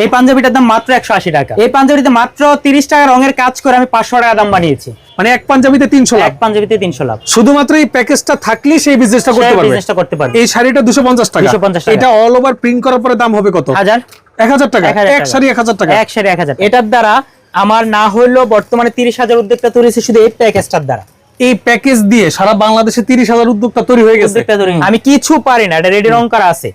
এই পাঞ্জাবিটার দাম মাত্র একশো আশি টাকা। এই পাঞ্জাবিতে মাত্র তিরিশ টাকা রঙের কাজ করে আমি পাঁচশো টাকা দাম বানিয়েছি। মানে এক পাঞ্জাবিতে তিনশো লাখ এক পাঞ্জাবিতে তিনশো লাভ। শুধুমাত্র এই প্যাকেজটা থাকলেই সেই বিজনেসটা করতে পারবে। বিজনেসটা করতে পারবে। এই শাড়িটা দুশো পঞ্চাশ টাকা। 250 টাকা। এটা অল ওভার প্রিন্ট করার পরে দাম হবে কত? হাজার। এক হাজার টাকা। এক। শাড়ি এক হাজার টাকা। এক শাড়ি এক হাজার। এটার দ্বারা আমার না হলেও বর্তমানে তিরিশ হাজার উদ্যোক্তা তৈরি শুধু এই প্যাকেজটার দ্বারা। এই প্যাকেজ দিয়ে সারা বাংলাদেশে তিরিশ হাজার উদ্যোক্তা তৈরি হয়ে গেছে। আমি কিছু পারি না এটা রেডি রং করা আছে।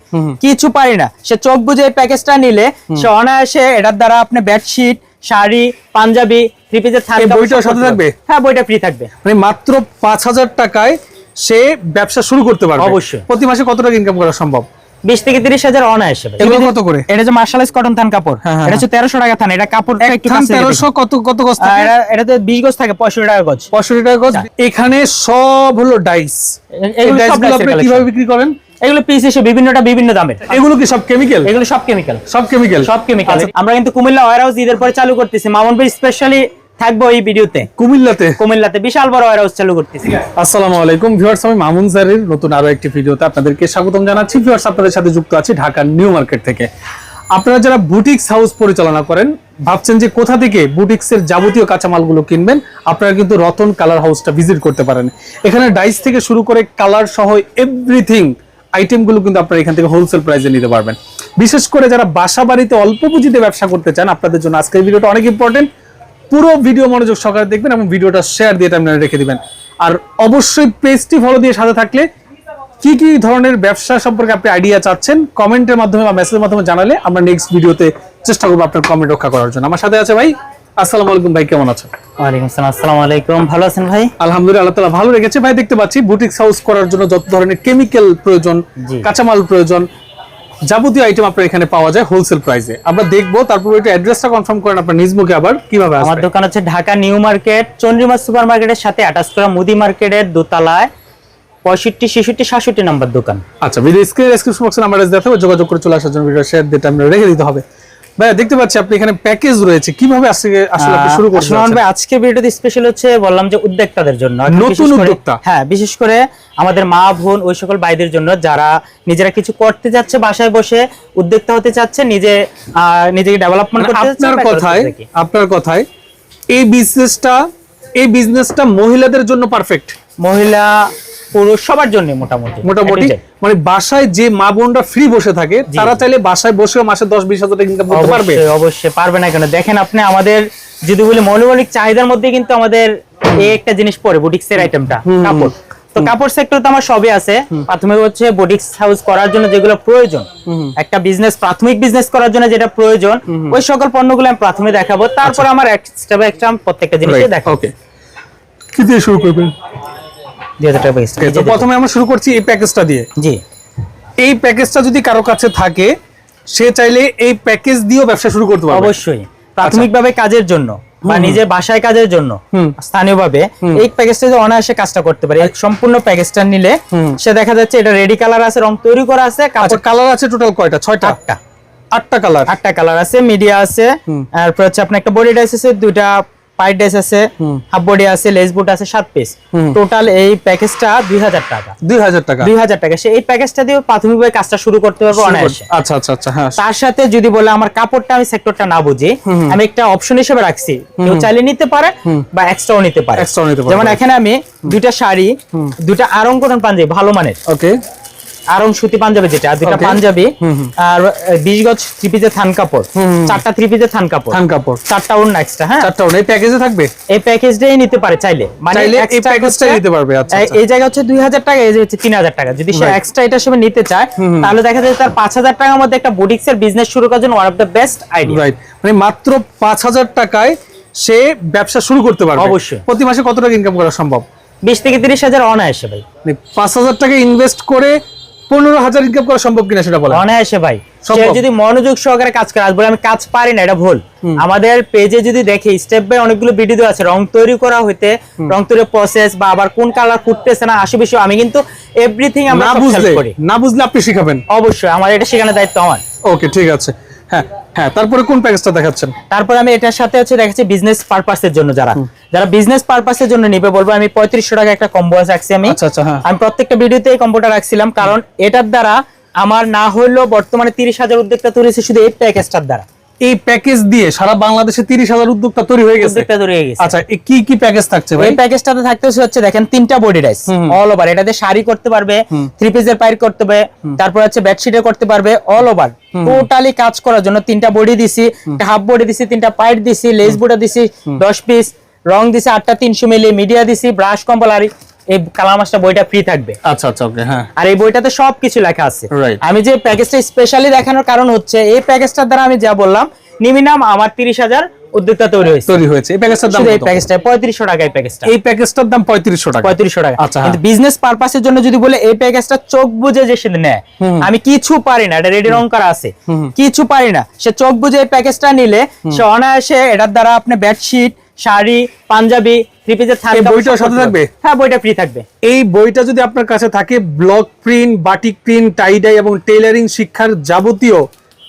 কিছু পারি না। সে চোখ বুঝে এই প্যাকেজটা নিলে সে অনায়াসে এটার দ্বারা আপনি বেডশিট শাড়ি পাঞ্জাবি থ্রি পিসের থাকবে সাথে থাকবে? হ্যাঁ বইটা ফ্রি থাকবে। মানে মাত্র পাঁচ হাজার টাকায় সে ব্যবসা শুরু করতে পারবে। অবশ্যই। প্রতি মাসে কত টাকা ইনকাম করা সম্ভব? বিশ থেকে তিরিশ হাজার অনায়াসে এগুলো কত করে? এটা যে মার্শালাইজ কটন থান কাপড় হ্যাঁ, হ্যাঁ, এটা হচ্ছে তেরোশো টাকা থান এটা কাপড় এক থান তেরোশো কত কত গজ থাকে? এটাতে বিশ গজ থাকে পঁয়ষট্টি টাকা গজ। পঁয়ষট্টি টাকা গজ। এখানে সব হলো ডাইস এই ডাইসগুলো আপনি কীভাবে বিক্রি করেন? এগুলো পিস হিসেবে বিভিন্নটা বিভিন্ন দামের। এগুলো কি সব কেমিক্যাল এগুলো সব কেমিক্যাল সব কেমিক্যাল সব কেমিক্যাল আমরা কিন্তু কুমিল্লা ওয়ার হাউস ঈদের পরে চালু করতেছি। মামুন ভাই স্পেশালি থাকব এই ভিডিওতে। কুমিল্লাতে। কুমিল্লাতে বিশাল বড় চালু করতেছি। আসসালামু আলাইকুম ভিউয়ার্স আমি মামুন স্যারের নতুন আরও একটি ভিডিওতে আপনাদেরকে স্বাগতম জানাচ্ছি। ভিউয়ার্স আপনাদের সাথে যুক্ত আছি ঢাকার নিউ মার্কেট থেকে। আপনারা যারা বুটিক্স হাউস পরিচালনা করেন ভাবছেন যে কোথা থেকে বুটিক্স এর যাবতীয় কাঁচামালগুলো কিনবেন আপনারা কিন্তু রতন কালার হাউসটা ভিজিট করতে পারেন। এখানে ডাইস থেকে শুরু করে কালার সহ এভরিথিং আইটেমগুলো কিন্তু আপনারা এখান থেকে হোলসেল প্রাইসে নিতে পারবেন। বিশেষ করে যারা বাসা বাড়িতে অল্প পুঁজিতে ব্যবসা করতে চান আপনাদের জন্য আজকের ভিডিওটা অনেক ইম্পর্টেন্ট পুরো ভিডিও মনোযোগ সহকারে দেখবেন এবং ভিডিওটা শেয়ার দিয়ে টাইমলাইনে রেখে দিবেন। আর অবশ্যই পেজটি ফলো দিয়ে সাথে থাকলে কি কি ধরনের ব্যবসা সম্পর্কে আপনি আইডিয়া চাচ্ছেন কমেন্টের মাধ্যমে বা মেসেজের মাধ্যমে জানালে আমরা নেক্সট ভিডিওতে চেষ্টা করব আপনার কমেন্ট রক্ষা করার জন্য। আমার সাথে আছে ভাই আসসালামু আলাইকুম ভাই কেমন আছেন? ওয়ালাইকুম আসসালাম আসসালামু আলাইকুম ভালো আছেন ভাই? আলহামদুলিল্লাহ আল্লাহ তালা ভালো রেখেছে। ভাই দেখতে পাচ্ছি বুটিক্স হাউস করার জন্য যত ধরনের কেমিক্যাল প্রয়োজন। কাঁচামাল প্রয়োজন যাবতীয় আইটেম আপনার এখানে পাওয়া যায় হোলসেল প্রাইসে আমরা দেখব তারপর একটু অ্যাড্রেসটা কনফার্ম করেন আপনার নিজ মুখে আবার কীভাবে আমার দোকান হচ্ছে Dhaka new market Chandrima super মার্কেটের সাথে অ্যাটাচ করা মুদি মার্কেটের দোতলায় পঁয়ষট্টি ছেষট্টি সাতষট্টি নাম্বার দোকান। আচ্ছা ভিডিও স্ক্রিনে ডেসক্রিপশন বক্সে নাম্বার দেওয়া থাকবে যোগাযোগ করে চলে আসার জন্য ভিডিও শেয়ার দিয়ে আমরা রেখে দিতে হবে। ভাই দেখতে পাচ্ছি আপনি এখানে প্যাকেজ রয়েছে। কীভাবে আজকে আসলে আপনি শুরু আসলে ভাই আজকে স্পেশাল হচ্ছে বললাম যে উদ্যোক্তাদের জন্য। নতুন উদ্যোক্তা। হ্যাঁ বিশেষ করে আমাদের মা বোন ওই সকল ভাইদের জন্য যারা নিজেরা কিছু করতে যাচ্ছে বাসায় বসে উদ্যোক্তা হতে চাচ্ছে নিজে নিজেকে ডেভেলপমেন্ট মানে করতে চাচ্ছে আপনার কথায় আপনার কথায় এই বিজনেসটা এই বিজনেসটা মহিলাদের জন্য পারফেক্ট মহিলা পুরুষ সবার জন্য মোটামুটি। মোটামুটি। মানে বাসায় যে মা বোনরা ফ্রি বসে থাকে তারা চাইলে বাসায় বসে মাসে দশ বিশ হাজার টাকা ইনকাম করতে পারবে। অবশ্যই পারবে না কেন? দেখেন আপনি আমাদের যদি বলি মৌলিক চাহিদার মধ্যে কিন্তু আমাদের এই একটা জিনিস পড়ে বুটিক্স এর আইটেমটা কাপড়। তো কাপড় সেক্টর তো আমার সবই আছে। প্রাথমিক হচ্ছে বুটিক্স হাউস করার জন্য যেগুলো প্রয়োজন। একটা বিজনেস প্রাথমিক বিজনেস করার জন্য যেটা প্রয়োজন ওই সকল পণ্যগুলো আমি প্রথমে দেখাবো। তারপর আমার এক্সট্রা এক্সট্রা প্রত্যেকটা জিনিস দেখাবো। ওকে কি দিয়ে শুরু করবেন? দুই হাজার টাকা package তো প্রথমে আমরা শুরু করছি এই প্যাকেজটা দিয়ে। জি। এই প্যাকেজটা যদি কারও কাছে থাকে সে চাইলে এই প্যাকেজ দিয়েও ব্যবসা শুরু করতে পারবে। অবশ্যই। প্রাথমিকভাবে কাজের জন্য বা নিজের বাসায় কাজের জন্য স্থানীয়ভাবে এই প্যাকেজটা যে অনায়াসে কাজটা করতে পারে সম্পূর্ণ প্যাকেজটা নিলে সে দেখা যাচ্ছে এটা রেডি কালার আছে রং তৈরি করা আছে আচ্ছা কালার আছে টোটাল কয়টা? ছয়টা? আটটা। আটটা কালার আটটা কালার আছে মিডিয়া আছে তারপর হচ্ছে আপনার একটা বডি ডাইস আছে দুইটা পাইট ডাইস আছে হাফ বডি আছে লেস বুট আছে সাত পিস টোটাল এই প্যাকেজটা দুই হাজার টাকা। দুই হাজার টাকা। দুই হাজার টাকা। সে এই প্যাকেজটা দিয়ে প্রাথমিকভাবে কাজটা শুরু করতে পারব অনায়াসে। আচ্ছা আচ্ছা আচ্ছা হ্যাঁ। তার সাথে যদি বলে আমার কাপড়টা আমি সেক্টরটা না বুঝি আমি একটা অপশন হিসেবে রাখছি। কেউ চাইলে নিতে পারে বা এক্সট্রাও নিতে পারে। যেমন এখানে আমি দুইটা শাড়ি দুইটা আরং কটন পাঞ্জাবি ভালো মানের। ওকে আরং সুতি পাঞ্জাবি যেটা আর পাঞ্জাবি আর বিশ গজ থ্রি পিসের থান কাপড়। চারটা থ্রি পিসের থান কাপড়। থান কাপড়। চারটা ওর নেক্সট হ্যাঁ? চারটা এই প্যাকেজে থাকবে? এই প্যাকেজটাই নিতে পারে চাইলে। মানে এই প্যাকেজটাই নিতে পারবে, আচ্ছা, এই- আচ্ছা। জায়গা হচ্ছে দুই হাজার টাকা এই যে হচ্ছে তিন হাজার টাকা। যদি সে এক্সট্রা এটা হিসেবে নিতে চায় তাহলে দেখা যায় তার পাঁচ হাজার টাকার মধ্যে একটা বুটিক্স এর বিজনেস শুরু করার জন্য one of the best idea right মানে মাত্র পাঁচ হাজার টাকায় সে ব্যবসা শুরু করতে পারবে। অবশ্যই। প্রতি মাসে কত টাকা ইনকাম করা সম্ভব? বিশ থেকে তিরিশ হাজার অনায়াসে ভাই। মানে পাঁচ হাজার টাকা ইনভেস্ট করে পনেরো হাজার ইনকাম করা সম্ভব কিনা সেটা বলে অনায়াসে ভাই। সে যদি মনোযোগ সহকারে কাজ করে আজ বলে আমি কাজ পারি না এটা ভুল। আমাদের পেজে যদি দেখি স্টেপ বাই অনেকগুলো ভিডিও আছে রং তৈরি করা হইতে রং তৈরি প্রসেস বা আবার কোন কালার ফুটতেছে না আশি বেশি আমি কিন্তু এভরিথিং আমরা না বুঝলে না বুঝলে আপনি শিখাবেন। অবশ্যই আমার এটা শেখানোর দায়িত্ব আমার। ওকে ঠিক আছে। হ্যাঁ হ্যাঁ তারপরে কোন প্যাকেজটা দেখাচ্ছেন? তারপর আমি এটার সাথে হচ্ছে দেখাচ্ছি বিজনেস পারপাসের জন্য যারা। যারা বিজনেস পারপাসের জন্য নিবে বলব আমি পঁয়ত্রিশশো টাকা একটা কম্বো রাখছি আমি। আচ্ছা আচ্ছা হ্যাঁ। আমি প্রত্যেকটা ভিডিওতে এই কম্বোটা রাখছিলাম কারণ এটার দ্বারা আমার না হলেও বর্তমানে তিরিশ হাজার উদ্যোক্তা তৈরি হয়েছে শুধু এই প্যাকেজটার দ্বারা। এই প্যাকেজ দিয়ে সারা বাংলাদেশে তিরিশ হাজার উদ্যোক্তা তৈরি হয়ে গেছে? আচ্ছা কি কি প্যাকেজ থাকছে ভাই? এই প্যাকেজটাতে থাকতেছে হচ্ছে দেখেন তিনটা বডি রাইস অল ওভার এটাতে শাড়ি করতে পারবে থ্রি পিসের পাইর করতে হবে তারপর হচ্ছে বেডশিটে করতে পারবে অল ওভার টোটালি কাজ করার জন্য তিনটা বডি দিছি একটা হাফ বডি দিছি তিনটা পাইট দিছি লেস বুটা দিছি দশ পিস রং দিছি আটটা তিনশো মিলি মিডিয়া দিছি ব্রাশ কম্বল আর এই কালার মাসটা বইটা ফ্রি থাকবে। আচ্ছা আচ্ছা ওকে হ্যাঁ। আর এই বইটাতে সবকিছু লেখা আছে. আমি যে প্যাকেজটা স্পেশালি দেখানোর কারণ হচ্ছে এই প্যাকেজটার দ্বারা আমি যা বললাম মিনিমাম আমার তিরিশ হাজার উদ্যোক্তা তৈরি হয়েছে। তৈরি হয়েছে। এই প্যাকেজটার দাম এই? প্যাকেজটা পঁয়ত্রিশশো টাকা এই প্যাকেজটা। এই প্যাকেজটার দাম পঁয়ত্রিশশো টাকা। পঁয়ত্রিশশো টাকা। আচ্ছা, হ্যাঁ। কিন্তু বিজনেস পারপাসের জন্য যদি বলে এই প্যাকেজটা চোখ বুঝে যে সে নেয় আমি কিছু পারি না এটা রেডি রং করা আছে। কিছু পারি না সে চোখ বুঝে এই প্যাকেজটা নিলে সে অনায়াসে এটার দ্বারা আপনি বেডশিট শাড়ি পাঞ্জাবি থ্রি পিসের সাথে থাকবে? হ্যাঁ বইটা ফ্রি থাকবে। এই বইটা যদি আপনার কাছে থাকে block print batik print tie dye এবং টেইলারিং শিক্ষার যাবতীয়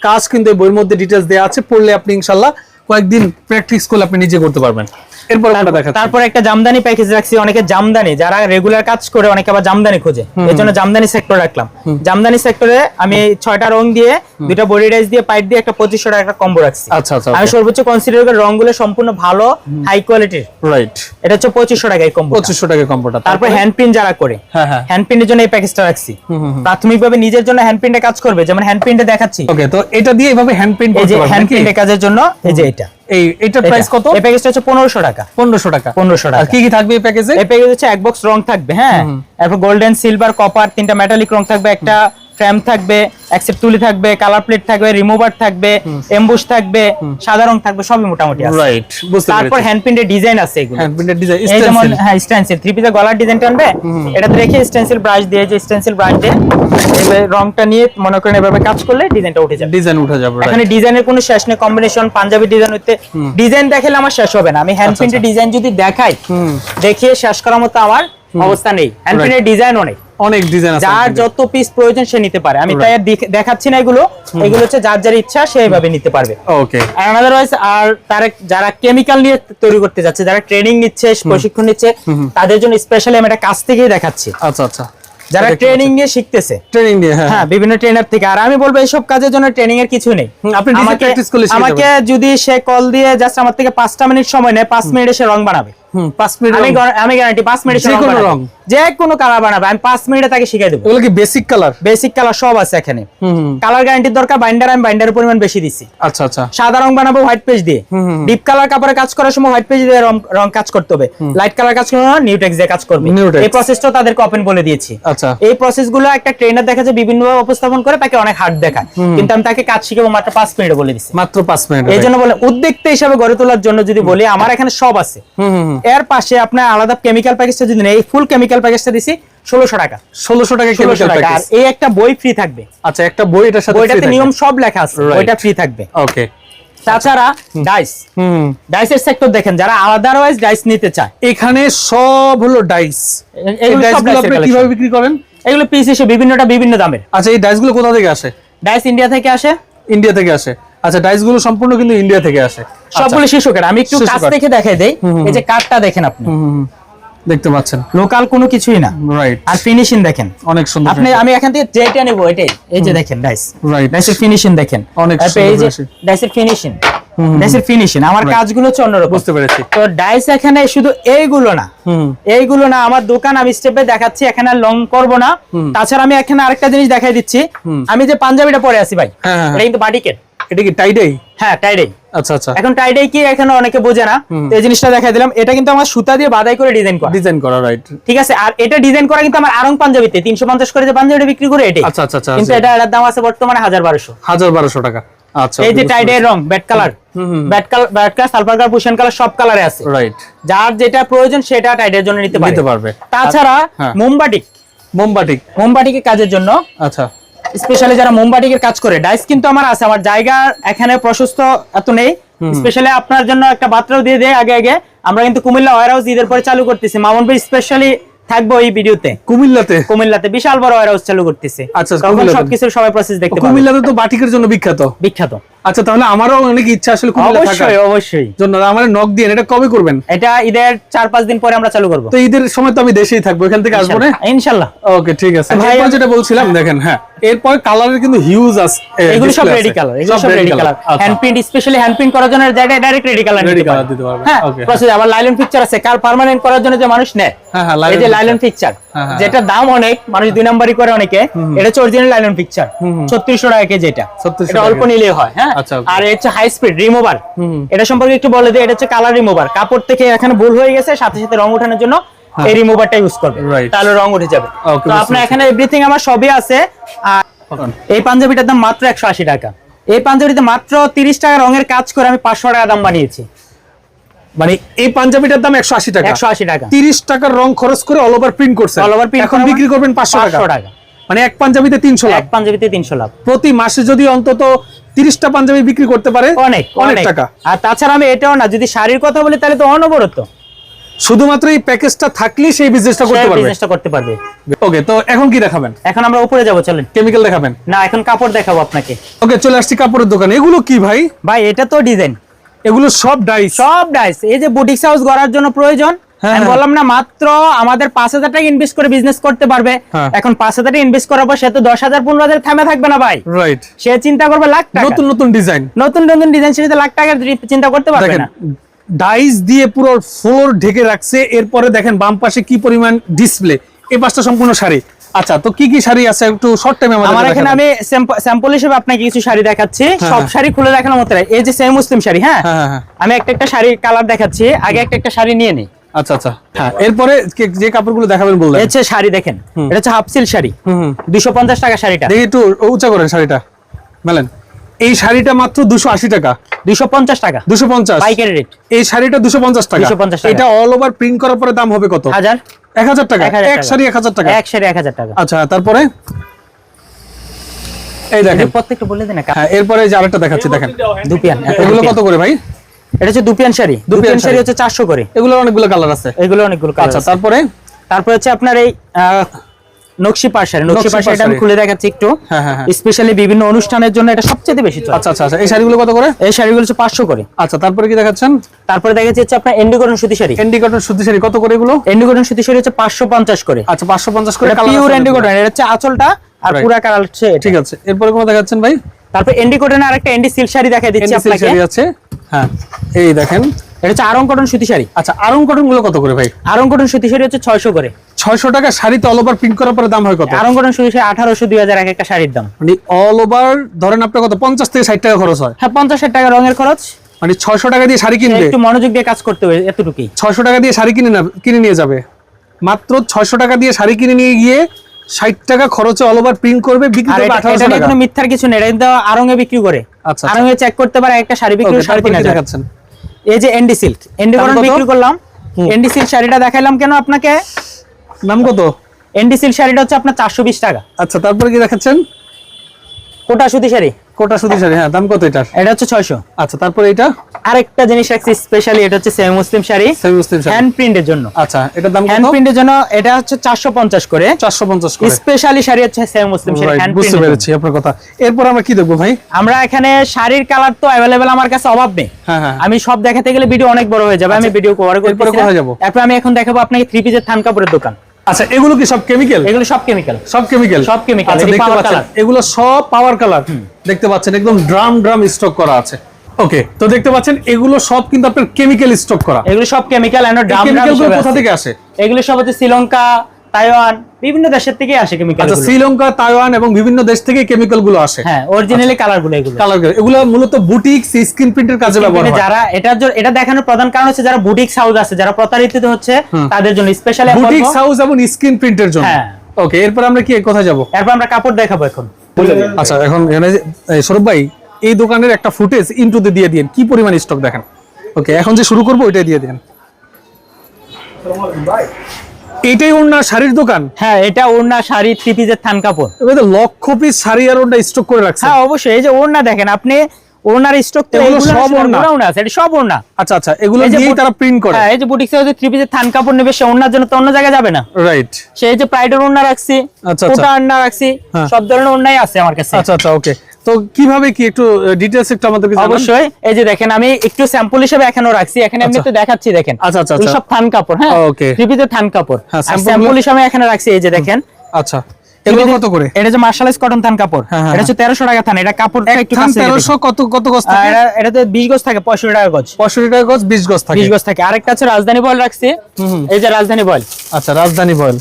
কাজ কিন্তু এই বইয়ের মধ্যে ডিটেলস দেওয়া আছে। পড়লে আপনি ইনশাল্লাহ কয়েকদিন প্র্যাকটিস করলে আপনি নিজে করতে পারবেন। এরপর আমরা দেখাচ্ছি। তারপর একটা জামদানি প্যাকেজ রাখছি অনেকে জামদানি যারা রেগুলার কাজ করে অনেকে আবার জামদানি খোঁজে। এই জন্য জামদানি সেক্টর রাখলাম। জামদানি সেক্টরে আমি ছয়টা রং দিয়ে বডি রাইস দিয়ে পাইপ দিয়ে একটা পঁচিশশো টাকা কম্বো রাখছি। আচ্ছা আচ্ছা আমি সর্বোচ্চ কনসিডার করি রংগুলো সম্পূর্ণ ভালো হাই কোয়ালিটির রাইট এটা হচ্ছে পঁচিশশো টাকা কম্বো পঁচিশশো টাকা কম্পিউটার তারপর হ্যান্ড প্রিন্ট যারা করে হ্যাঁ হ্যাঁ। হ্যান্ড প্রিন্টের জন্য এই প্যাকেজটা রাখছি। প্রাথমিকভাবে নিজের জন্য হ্যান্ড প্রিন্টে কাজ করবে যেমন হ্যান্ড প্রিন্টে দেখাচ্ছি। ওকে তো এটা দিয়ে এভাবে হ্যান্ড প্রিন্ট করতে হ্যান্ড? প্রিন্টের কাজের জন্য এই যে এটা। এই এটা। প্রাইস কত? এই প্যাকেজটা হচ্ছে পনেরোশো টাকা। পনেরোশো টাকা। পনেরোশো আর টাকা। কি কি থাকবে এই প্যাকেজে এই প্যাকেজে হচ্ছে এক বক্স রং থাকবে হ্যাঁ? এরপর গোল্ডেন সিলভার কপার তিনটা মেটালিক রং থাকবে একটা ফ্রেম থাকবে অ্যাকসেপ্ট তুলি থাকবে কালার প্লেট থাকবে রিমুভার থাকবে এমবুশ থাকবে সাদা রং থাকবে সবই মোটামুটি আছে। রাইট বুঝতে তারপর হ্যান্ড প্রিন্টের ডিজাইন আছে এগুলো। হ্যান্ড প্রিন্টের ডিজাইন এই যেমন হ্যাঁ স্টেন্সিল থ্রি পিসের গলার ডিজাইন টানবে এটাতে রেখে স্টেন্সিল ব্রাশ দিয়ে যে স্টেন্সিল ব্রাশ দিয়ে এভাবে রংটা নিয়ে মনে করেন এভাবে কাজ করলে ডিজাইনটা উঠে যাবে। ডিজাইন উঠে যাবে এখানে ডিজাইনের কোনো শেষ নেই কম্বিনেশন পাঞ্জাবি ডিজাইন হইতে। ডিজাইন দেখালে আমার শেষ হবে না। আমি হ্যান্ড আচ্ছা, প্রিন্টের ডিজাইন যদি দেখাই দেখিয়ে শেষ করার মতো আমার অবস্থা নেই। Hand Right. প্রিন্টের ডিজাইন অনেক ডিজাইন আছে যার যত পিস প্রয়োজন সে নিতে পারে। আমি তাই দেখ- দেখাচ্ছি না এগুলো। এগুলো হচ্ছে যার যার ইচ্ছা সে এইভাবে নিতে পারবে। ওকে আর আদারওয়াইজ আর তারা যারা কেমিক্যাল নিয়ে তৈরি করতে যাচ্ছে যারা ট্রেনিং নিচ্ছে প্রশিক্ষণ নিচ্ছে তাদের জন্য স্পেশালি আমি এটা কাছ থেকেই দেখাচ্ছি। আচ্ছা আচ্ছা। যারা ট্রেনিং নিয়ে শিখতেছে। ট্রেনিং দিয়ে হ্যাঁ। হ্যাঁ বিভিন্ন ট্রেনার থেকে। আর আমি বলব এইসব কাজের জন্য ট্রেনিং এর কিছু নেই। আপনি আমাকে যদি সে কল দিয়ে জাস্ট আমার থেকে পাঁচটা মিনিট সময় নেয় পাঁচ মিনিটে সে রং বানাবে। আমি গ্যারান্টি পাঁচ মিনিটে রং? যে কোনো কালার বানাবে। আমি পাঁচ মিনিটে তাকে দেবো। কি বেসিক কালার বেসিক কালার সব আছে এখানে। কালার গ্যারান্টির দরকার বাইন্ডার আমি বাইন্ডারের পরিমাণ বেশি দিছি আচ্ছা আচ্ছা। সাদা রং বানাবো হোয়াইট পেজ দিয়ে। ডিপ কালার কাপড়ে কাজ করার সময় হোয়াইট পেজ দিয়ে রং কাজ করতে হবে। লাইট কালার কাজ নিউটেক্স দিয়ে কাজ করবে। এই প্রসেসটা তাদেরকে ওপেন বলে দিয়েছি। আচ্ছা। এই প্রসেসগুলো একটা ট্রেনার দেখা যায় উপস্থাপন করে তাকে অনেক হার্ড দেখায়। কিন্তু আমি তাকে কাজ শিখাবো মাত্র পাঁচ মিনিটে বলে দিচ্ছি মাত্র পাঁচ মিনিট। এই জন্য বলে উদ্যোক্তা হিসাবে গড়ে তোলার জন্য যদি বলি আমার এখানে সব আছে। এর পাশে আপনার আলাদা কেমিক্যাল প্যাকেজটা যদি নেই ফুল কেমিক্যাল প্যাকেজটা দিছি ষোলোশো টাকা। ষোলোশো টাকা ষোলোশো কেমিক্যাল টাকা। আর এই একটা বই ফ্রি থাকবে। আচ্ছা একটা বই এটার সাথে বইটাতে নিয়ম সব লেখা আছে. বইটা ফ্রি থাকবে। ওকে তাছাড়া ডাইস হুম। ডাইসের সেক্টর দেখেন যারা আদারওয়াইজ ডাইস নিতে চায়। এখানে সব হলো ডাইস এই ডাইসগুলো আপনি কীভাবে বিক্রি করেন? এগুলো পিস হিসেবে বিভিন্নটা বিভিন্ন দামের। আচ্ছা এই ডাইসগুলো কোথা থেকে আসে? ডাইস ইন্ডিয়া থেকে আসে। ইন্ডিয়া থেকে আসে। আচ্ছা ডাইসগুলো সম্পূর্ণ কিন্তু ইন্ডিয়া থেকে আসে। আচ্ছা। সবগুলো শিশুকের আমি একটু কাছ কাঠ। থেকে দেখাই দেই। এই যে কাঠটা দেখেন আপনি। দেখতে পাচ্ছেন। লোকাল কোনো কিছুই না। রাইট আর ফিনিশিং দেখেন। অনেক সুন্দর আপনি আমি এখান থেকে যেটা নেব এটাই। এই যে দেখেন ডাইস রাইট ডাইসের ফিনিশিং দেখেন। অনেক তারপরে এই যে সুন্দর ডাইসের ফিনিশিং ডাইসের ফিনিশিং আমার কাজগুলো হচ্ছে অন্যরকম। বুঝতে পেরেছি। তো ডাইস এখানে শুধু এইগুলো না। এইগুলো না আমার দোকান আমি স্টেপে দেখাচ্ছি এখানে লং করব না। তাছাড়া আমি এখানে আরেকটা জিনিস দেখাই দিচ্ছি। আমি যে পাঞ্জাবিটা পরে আছি ভাই হ্যাঁ, হ্যাঁ, এটা কিন্তু বাটিকের এটা কি টাইডাই হ্যাঁ টাইডাই আচ্ছা আচ্ছা। এখন টাইডাই কি এখানে অনেকে বোঝে না। এই জিনিসটা দেখাই দিলাম। এটা কিন্তু আমার সুতা দিয়ে বাদাই করে ডিজাইন করা। ডিজাইন করা রাইট ঠিক আছে? আর এটা ডিজাইন করা কিন্তু আমার আরং পাঞ্জাবিতে। তিনশো পঞ্চাশ করে যে পাঞ্জাবিটা বিক্রি করে এটাই। আচ্ছা আচ্ছা আচ্ছা কিন্তু এটা এটার দাম আছে বর্তমানে হাজার বারোশো। হাজার বারোশো টাকা। আচ্ছা এই যে টাইডের রং vat colour vat colour vat colour sulphur colour পুশন colour সব কালারে আছে। রাইট যার যেটা প্রয়োজন সেটা টাইডের জন্য নিতে পারবে। তাছাড়া হ্যাঁ। মোমবাটিক মোমবাটিক মোমবাটিকের কাজের জন্য আচ্ছা। স্পেশালি যারা মোমবাটিকের কাজ করে ডাইস কিন্তু আমার আছে আমার জায়গা এখানে প্রশস্ত এত নেই। স্পেশালি আপনার জন্য একটা বার্তাও দিয়ে দেয় আগে আগে। আমরা কিন্তু কুমিল্লা ওয়ার হাউস ঈদের পরে চালু করতেছি। মামুন ভাই স্পেশালি থাকব এই ভিডিওতে। কুমিল্লাতে? কুমিল্লাতে বিশাল বড় ওয়ার হাউস চালু করতেছি। আচ্ছা, তখন সবকিছুর সবাই প্রসেস দেখতে পাবে কুমিল্লাতে তো বাটিকের জন্য বিখ্যাত। বিখ্যাত। আচ্ছা তাহলে আমারও অনেক ইচ্ছা আসলে থাকার অবশ্যই অবশ্যই। জন্য আমার নক দিয়ে এটা কবে করবেন? এটা ঈদের চার পাঁচ দিন পরে আমরা চালু করব। তো ঈদের সময় তো আমি দেশেই থাকব এখান থেকে আসব না? ইনশাল্লাহ ওকে ঠিক আছে। ভাই, আমি- যেটা বলছিলাম দেখেন হ্যাঁ। এরপর কালারের কিন্তু হিউজ আছে এগুলো সব রেডি কালার এগুলো সব ready colour. Hand print specially hand print করার জন্য জায়গায় direct ready colour Ready colour দিতে পারবে। হ্যাঁ process, আবার লাইলন পিকচার আছে। কাল পার্মানেন্ট করার জন্য যে মানুষ নেয় হ্যাঁ, হ্যাঁ, এই যে লাইলন পিকচার হ্যাঁ, হ্যাঁ, যেটা দাম অনেক মানুষ দুই নাম্বারই করে অনেকে এটা হচ্ছে অরিজিনাল লাইলন পিকচার ছত্রিশশো টাকা কেজি এটা। এটা অল্প। নিলেই হয় হ্যাঁ? আচ্ছা, আর এটা হচ্ছে হাই স্পিড রিমুভার এটা সম্পর্কে একটু বলে দিই এটা হচ্ছে কালার রিমুভার কাপড় থেকে এখানে ভুল হয়ে গেছে সাথে সাথে রং ওঠানোর জন্য এই রিমুভারটা ইউজ করবে। তাহলে রং উঠে যাবে। তো আপনার এখানে এভরিথিং আমার সবই আছে। আর এই পাঞ্জাবিটার দাম মাত্র একশো আশি টাকা। এই পাঞ্জাবিতে মাত্র তিরিশ টাকা রঙের কাজ করে আমি পাঁচশো টাকা দাম বানিয়েছি। মানে এই পাঞ্জাবিটার দাম একশো আশি টাকা। একশো আশি টাকা। তিরিশ টাকার রং খরচ করে অল ওভার প্রিন্ট করছে over print এখন বিক্রি মানে করবেন পাঁচশো টাকা। মানে এক পাঞ্জাবিতে তিনশো এক পাঞ্জাবিতে তিনশো লাভ। প্রতি মাসে যদি অন্তত তিরিশটা পাঞ্জাবি বিক্রি করতে পারে অনেক অনেক অনেক। টাকা। আর তাছাড়া আমি এটাও না যদি শাড়ির কথা বলি তাহলে তো অনবরত। শুধুমাত্র এই প্যাকেজটা থাকলেই সেই বিজনেসটা করতে পারবে। বিজনেসটা করতে পারবে। ওকে তো এখন কি দেখাবেন? এখন আমরা উপরে যাব চলেন। কেমিক্যাল দেখাবেন? না এখন কাপড় দেখাবো আপনাকে। ওকে চলে আসছি কাপড়ের দোকানে। এগুলো কি ভাই? ভাই এটা তো ডিজাইন এগুলো সব ডাইস সব ডাইস এই যে বুটিক্স হাউস গড়ার জন্য প্রয়োজন। হ্যাঁ, আমি হ্যাঁ। বললাম না মাত্র আমাদের পাঁচ হাজার টাকা ইনভেস্ট করে বিজনেস করতে পারবে। হ্যাঁ। এখন পাঁচ হাজার টাকা ইনভেস্ট করার পর সে তো দশ হাজার পনেরো হাজার থামে থাকবে না ভাই। রাইট সে চিন্তা করবে লাখ টাকা। নতুন নতুন ডিজাইন নতুন নতুন ডিজাইন সেটাতে লাখ টাকার চিন্তা করতে পারবে না। ডাইস দিয়ে পুরো ফ্লোর ঢেকে রাখছে এরপরে দেখেন বাম পাশে কি পরিমাণ ডিসপ্লে এ পাশটা সম্পূর্ণ শাড়ি আচ্ছা তো কি কি শাড়ি আছে? একটু শর্ট টাইমে আমাদের আমার এখানে আমি স্যাম্পল হিসেবে আপনাকে কিছু শাড়ি দেখাচ্ছি। সব হ্যাঁ। শাড়ি খুলে দেখানোর মতো এই যে সেম মুসলিম শাড়ি হ্যাঁ? হ্যাঁ, হ্যাঁ, হ্যাঁ। আমি একটা একটা শাড়ি কালার দেখাচ্ছি আগে একটা একটা শাড়ি নিয়ে নিই আচ্ছা আচ্ছা। হ্যাঁ এরপরে যে কাপড়গুলো দেখাবেন বললেন। হচ্ছে শাড়ি দেখেন এটা হচ্ছে হাফ সিল শাড়ি। হুম হুম। দুশো পঞ্চাশ টাকা শাড়িটা। দেখি একটু উঁচা করেন শাড়িটা। মেলেন। এই শাড়িটা মাত্র দুশো আশি টাকা। দুশো পঞ্চাশ টাকা। দুশো পঞ্চাশ। পাইকারি রেট এই শাড়িটা দুশো পঞ্চাশ টাকা। 250 টাকা। এটা অল ওভার প্রিন্ট করার পরে দাম হবে কত? হাজার। এক হাজার টাকা? এক হাজার এক টাকা। শাড়ি এক হাজার টাকা? এক শাড়ি এক হাজার টাকা। আচ্ছা তারপরে? এই দেখেন। প্রত্যেকটা বলে দেন হ্যাঁ এরপরে যে আরেকটা দেখাচ্ছি দেখেন। দুপিয়ান। এগুলো কত করে ভাই? এটা হচ্ছে দুপিয়ান শাড়ি। দুপিয়ান শাড়ি। হচ্ছে চারশো করে। এগুলো অনেকগুলো কালার আছে। এগুলো অনেকগুলো আচ্ছা তারপরে? তারপর হচ্ছে আপনার এই নকশি পাড় শাড়ি নকশি নকশি আমি খুলে দেখাচ্ছি একটু। হ্যাঁ, হ্যাঁ, হ্যাঁ। স্পেশালি বিভিন্ন অনুষ্ঠানের জন্য এটা সবচেয়ে বেশি চলে। আচ্ছা আচ্ছা আচ্ছা। এই শাড়িগুলো কত করে? এই শাড়িগুলো হচ্ছে পাঁচশো করে। আচ্ছা তারপরে কি দেখাচ্ছেন? তারপরে দেখা যাচ্ছে আপনার এন্ডিকটন সুতি শাড়ি। এন্ডি কটন সুতি শাড়ি কত করে এগুলো? সুতি শাড়ি হচ্ছে পাঁচশো পঞ্চাশ করে। আচ্ছা পাঁচশো পঞ্চাশ করে পিওর এটা হচ্ছে আঁচলটা আর পুরা কালার হচ্ছে ঠিক আছে এরপরে কোনো দেখাচ্ছেন ভাই? তারপর এন্ডিকটন আর একটা এন্ডি সিল্ক শাড়ি দেখাই দিচ্ছি আপনাকে। শাড়ি আছে। হ্যাঁ এই দেখেন। এটা হচ্ছে আরং কটন সুতি শাড়ি। আচ্ছা আরং কটনগুলো কত করে ভাই? আরং কটন সুতি শাড়ি হচ্ছে ছয়শো করে। ছয়শো টাকা শাড়িতে অল ওভার প্রিন্ট করার পরে দাম হয় কত? আরং কটন সুতি শাড়ি আঠারোশো দুই হাজার এক একটা শাড়ির দাম। মানে অল ওভার ধরেন আপনার কত পঞ্চাশ থেকে ষাট টাকা খরচ হয়। হ্যাঁ পঞ্চাশ ষাট টাকা রঙের খরচ। মানে ছয়শো টাকা দিয়ে শাড়ি কিনবে? একটু মনোযোগ দিয়ে কাজ করতে হবে এতটুকুই। ছয়শো টাকা দিয়ে শাড়ি কিনে না- কিনে নিয়ে যাবে। মাত্র ছয়শো টাকা দিয়ে শাড়ি কিনে নিয়ে গিয়ে ষাট টাকা খরচে অল ওভার প্রিন্ট করবে বিক্রি করবে আঠারোশো টাকা। মিথ্যার কিছু নেই এটা কিন্তু আরঙে বিক্রি করে। আচ্ছা, আরঙে চেক করতে পারে একটা শাড়ি বিক্রি সাড়ে তিন হাজার এই যে এন্ডি সিল্ক এন্ডি কটন বিক্রি করলাম। এন্ডি সিল্ক শাড়িটা দেখাইলাম কেন আপনাকে? নাম কত? এন্ডি সিল্ক শাড়িটা হচ্ছে আপনার চারশো বিশ টাকা। আচ্ছা তারপরে কি দেখাচ্ছেন? কোটা সুতি শাড়ি। কোটা সুতি শাড়ি হ্যাঁ দাম কত এটার? এটা হচ্ছে ছয়শো। আচ্ছা তারপরে এটা আরেকটা জিনিস রাখছি স্পেশালি এটা হচ্ছে semi muslin sari. Semi muslin sari. Hand প্রিন্টের জন্য। আচ্ছা এটার দাম হ্যান্ড প্রিন্টের জন্য এটা হচ্ছে চারশো পঞ্চাশ করে। চারশো পঞ্চাশ করে। স্পেশালি শাড়ি হচ্ছে সেমি মুসলিম শাড়ি হ্যান্ড বুঝতে পেরেছি আপনার কথা। এরপর আমরা কি দেখব ভাই? আমরা এখানে শাড়ির কালার তো অ্যাভেলেবেল আমার কাছে অভাব নেই। হ্যাঁ হ্যাঁ। আমি সব দেখাতে গেলে ভিডিও অনেক বড় হয়ে যাবে আমি ভিডিও কভার করতে কোথায় যাব? এরপর আমি এখন দেখাবো আপনাকে থ্রি পিসের থান কাপড়ের দোকান। আচ্ছা এগুলো কি সব কেমিক্যাল এগুলো সব কেমিক্যাল সব কেমিক্যাল সব কেমিক্যাল আচ্ছা দেখতে পাচ্ছেন। এগুলো সব পাওয়ার কালার দেখতে পাচ্ছেন একদম ড্রাম ড্রাম স্টক করা আছে। ওকে তো দেখতে পাচ্ছেন এগুলো সব কিন্তু আপনার কেমিক্যাল স্টক করা। এগুলো সব কেমিক্যাল এন্ড ড্রাম ড্রাম কোথা থেকে আসে? এগুলো সব হচ্ছে শ্রীলঙ্কা তাইওয়ান বিভিন্ন দেশের থেকে আসে কেমিক্যাল আচ্ছা শ্রীলঙ্কা তাইওয়ান এবং বিভিন্ন দেশ থেকে কেমিক্যালগুলো আসে। হ্যাঁ অরিজিনালি কালারগুলো এগুলো। কালারগুলো। এগুলো মূলত বুটিক স্ক্রিন প্রিন্টের কাজে ব্যবহার মানে হয়। যারা এটার জন্য এটা দেখানোর প্রধান কারণ হচ্ছে যারা বুটিক হাউস আছে যারা প্রতারিত হচ্ছে তাদের জন্য স্পেশালি বুটিক হাউস এবং স্ক্রিন প্রিন্টের জন্য। হ্যাঁ। ওকে এরপর আমরা কি কোথায় যাব? এরপর আমরা কাপড় দেখাবো এখন। আচ্ছা এখন এখানে এই সৌরভ ভাই এই দোকানের একটা ফুটেজ ইন্টুতে দিয়ে দিন কি পরিমাণ স্টক দেখেন? ওকে এখন যে শুরু করব ওইটাই দিয়ে দেন। এইটাই ওনার শাড়ির দোকান? হ্যাঁ এটা ওড়না শাড়ি থ্রি পিসের থান কাপড়। লক্ষ পিস শাড়ি আর ওটা স্টক করে রাখছে হ্যাঁ অবশ্যই। এই যে ওড়না দেখেন আপনি ওড়নার স্টক তো এগুলো এগুলো সব ওড়না? ওড়না আছে এটা সব ওড়না। আচ্ছা আচ্ছা এগুলো দিয়েই তারা প্রিন্ট করে। হ্যাঁ এই যে বুটিক হাউসে থ্রি পিসের থান কাপড় নেবে সে ওড়নার জন্য তো অন্য জায়গায় যাবে না। রাইট সেই যে প্রাইডের ওড়না রাখছি আচ্ছা, কোটা ওড়না রাখছি হ্যাঁ। সব ধরনের ওড়নাই আছে আমার কাছে। আচ্ছা আচ্ছা ওকে তো তো কীভাবে কি একটু ডিটেলস একটু আমাদেরকে জানান? অবশ্যই। এই যে দেখেন আমি একটু স্যাম্পল হিসেবে এখানেও রাখছি। এখানে আমি আচ্ছা। একটু দেখাচ্ছি দেখেন। আচ্ছা, আচ্ছা, আচ্ছা। সব থান কাপড় হ্যাঁ. ত্রিপিতে থান কাপড়। হ্যাঁ, স্যাম্পল হিসেবে এখানে রাখছি এই যে দেখেন। আচ্ছা। এগুলো কত করে? এটা যে মার্শালাইজ কটন থান কাপড়। হ্যাঁ, হ্যাঁ, এটা হচ্ছে তেরোশো টাকা থান। এটা কাপড়টা একটু কাছে কত কত গজ থাকে? এটা- এটাতে বিশ গজ থাকে পঁয়ষট্টি টাকা গজ। পঁয়ষট্টি টাকা গজ বিশ গজ থাকে। গজ থাকে। আরেকটা আছে রাজধানী বয়েল রাখছি। এই যে রাজধানী বয়েল আচ্ছা রাজধানী বয়েল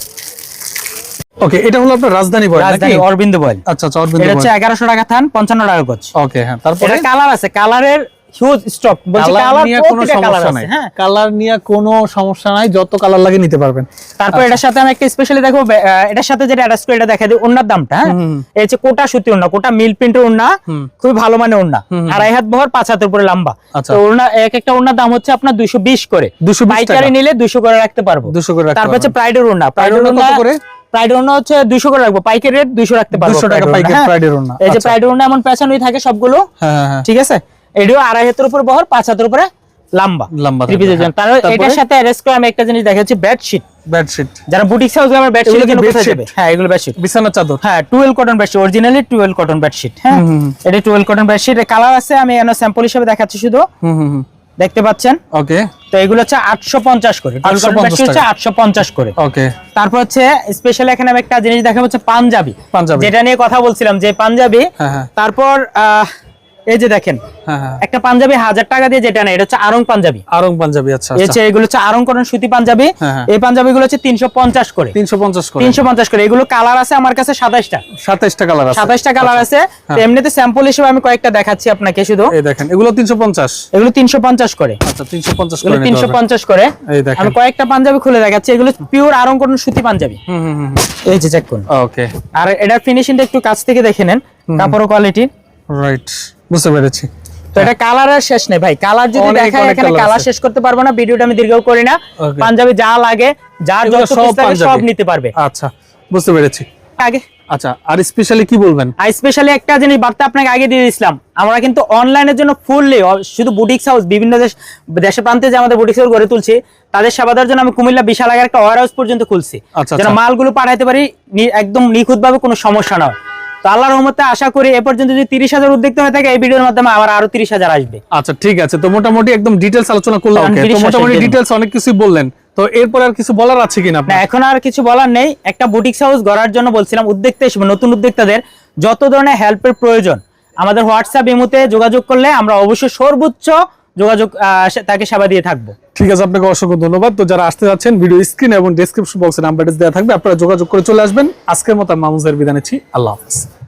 ওকে এটা হলো আপনার রাজধানী বয়েল রাজধানী অরবিন্দ বয়েল আচ্ছা আচ্ছা অরবিন্দ এটা হচ্ছে এগারোশো টাকা থান পঞ্চান্ন টাকা গজ ওকে হ্যাঁ তারপরে? কালার আছে কালারের হিউজ স্টক বলছি কালার নিয়ে কোনো সমস্যা নাই। হ্যাঁ। কালার নিয়ে কোনো সমস্যা নাই যত কালার লাগে নিতে পারবেন। তারপর এটার সাথে আমি একটা স্পেশালি দেখো এটার সাথে যেটা অ্যাটাচ করে এটা দেখা দিই ওনার দামটা হ্যাঁ? এই হচ্ছে কোটা সুতি ওন্না কোটা মিল প্রিন্টের ওন্না খুবই ভালো মানের ওন্না। আড়াই হাত বহর পাঁচ হাতের উপরে লম্বা। আচ্ছা। তো ওন্না এক একটা ওন্নার দাম হচ্ছে আপনার দুইশো বিশ করে। 220 পাইকারি টাকা। নিলে দুইশো করে রাখতে পারব। 200 করে রাখতে তারপর হচ্ছে। প্রাইডের ওন্না প্রাইডের ওন্না কত করে? প্রাইডের হচ্ছে দুইশো করে রাখব। পাইকারি রেট দুইশো রাখতে পারব 200 টাকা পাইকারি হ্যাঁ। প্রাইডের ওড়না, এই যে আচ্ছা। প্রাইডের এমন থাকে সবগুলো। হ্যাঁ হ্যাঁ ঠিক আছে? আড়াই হাতের উপর বহর পাঁচ হাতের উপরে লম্বা। লম্বা। তার এটার সাথে করে আমি একটা জিনিস দেখাচ্ছি বেডশিট বেডশিট যারা বুটিক হাউস আমার বেডশিট এগুলো কি কোথায় যাবে? হ্যাঁ এগুলো বেডশিট চাদর। হ্যাঁ twelve cotton bedsheet originally twelve cotton bedsheet হ্যাঁ। এটা টুয়েলভ কটন বেডশিট কালার আছে আমি স্যাম্পল হিসেবে দেখাচ্ছি শুধু। হুম হুম হুম। দেখতে পাচ্ছেন? ওকে তো এগুলো হচ্ছে আটশো পঞ্চাশ করে। 850 হচ্ছে টাকা। আটশো পঞ্চাশ করে। ওকে তারপর হচ্ছে স্পেশাল এখানে আমি একটা জিনিস দেখাবো হচ্ছে পাঞ্জাবি। পাঞ্জাবি। যেটা নিয়ে কথা বলছিলাম যে পাঞ্জাবি হ্যাঁ হ্যাঁ। তারপর আহ, এই যে দেখেন হ্যাঁ হ্যাঁ। একটা পাঞ্জাবি হাজার টাকা দিয়ে যেটা নেই এটা হচ্ছে আরং পাঞ্জাবি। আরং পাঞ্জাবি আচ্ছা এই এগুলো হচ্ছে আরং কটন সুতি পাঞ্জাবি হ্যাঁ। এই পাঞ্জাবি গুলো হচ্ছে তিনশো পঞ্চাশ করে। তিনশো পঞ্চাশ করে। তিনশো পঞ্চাশ করে। এগুলো কালার আছে আমার কাছে সাতাইশটা। সাতাইশটা কালার আছে। সাতাইশটা কালার আছে। এমনিতে স্যাম্পল হিসেবে আমি কয়েকটা দেখাচ্ছি আপনাকে শুধু। এই দেখেন এগুলো তিনশো পঞ্চাশ। এগুলো তিনশো পঞ্চাশ করে। আচ্ছা তিনশো পঞ্চাশ করে তিনশো পঞ্চাশ করে। আমি কয়েকটা পাঞ্জাবি খুলে দেখাচ্ছি। এগুলো পিওর আরং কটন সুতি পাঞ্জাবি। এই যে চেক করুন। ওকে আর এটার ফিনিশিংটা একটু কাছ থেকে দেখে নেন। কাপড় কোয়ালিটি রাইট বুঝতে পেরেছি। তো এটা কালারের শেষ নেই ভাই। কালার যদি দেখায় এখানে কালার শেষ করতে পারব না ভিডিওটা আমি দীর্ঘ করি না। পাঞ্জাবি যা লাগে যার যত সব piece লাগে সব পাঞ্জাবি। নিতে পারবে। আচ্ছা বুঝতে পেরেছি। আগে। আচ্ছা আর স্পেশালি কি বলবেন? আর স্পেশালি একটা জিনিস বার্তা আপনাকে আগে দিয়ে দিয়েছিলাম আমরা কিন্তু অনলাইনের জন্য ফুললি শুধু বুটিক্স হাউস বিভিন্ন দেশ দেশের প্রান্তে যে আমাদের বুটিক্স হাউস গড়ে তুলছি তাদের সেবা দেওয়ার জন্য আমি কুমিল্লা বিশাল আগে একটা ওয়ার হাউস পর্যন্ত খুলছি। আচ্ছা, যেন আচ্ছা। মালগুলো পাঠাইতে পারি একদম নিখুঁত ভাবে কোনো সমস্যা না হয়। তো আল্লাহর রহমতে আশা করি এ পর্যন্ত যদি তিরিশ হাজার উদ্যোক্তা হয়ে থাকে এই ভিডিওর মাধ্যমে আবার আরও তিরিশ হাজার আসবে। আচ্ছা ঠিক আছে। তো মোটামুটি একদম ডিটেলস আলোচনা করলাম। আমি ওকে তো 30 মোটামুটি ডিটেলস অনেক কিছুই বললেন। তো এরপর আর কিছু বলার আছে কিনা এখন আর কিছু বলার নেই। একটা বুটিক্স হাউস গড়ার জন্য বলছিলাম উদ্যোক্তা হিসেবে নতুন উদ্যোক্তাদের যত ধরনের হেল্পের প্রয়োজন আমাদের হোয়াটসঅ্যাপ ইমুতে যোগাযোগ করলে আমরা অবশ্যই সর্বোচ্চ যোগাযোগ তাকে সেবা দিয়ে থাকব। ঠিক আছে আপনাকে অসংখ্য ধন্যবাদ। তো যারা আসতে যাচ্ছেন ভিডিও স্ক্রিন এবং ডেসক্রিপশন বক্সে নাম্বার দেওয়া থাকবে আপনারা যোগাযোগ করে চলে আসবেন। আজকের মতো মামুজের বিদায় নিচ্ছি। আল্লাহ হাফেজ।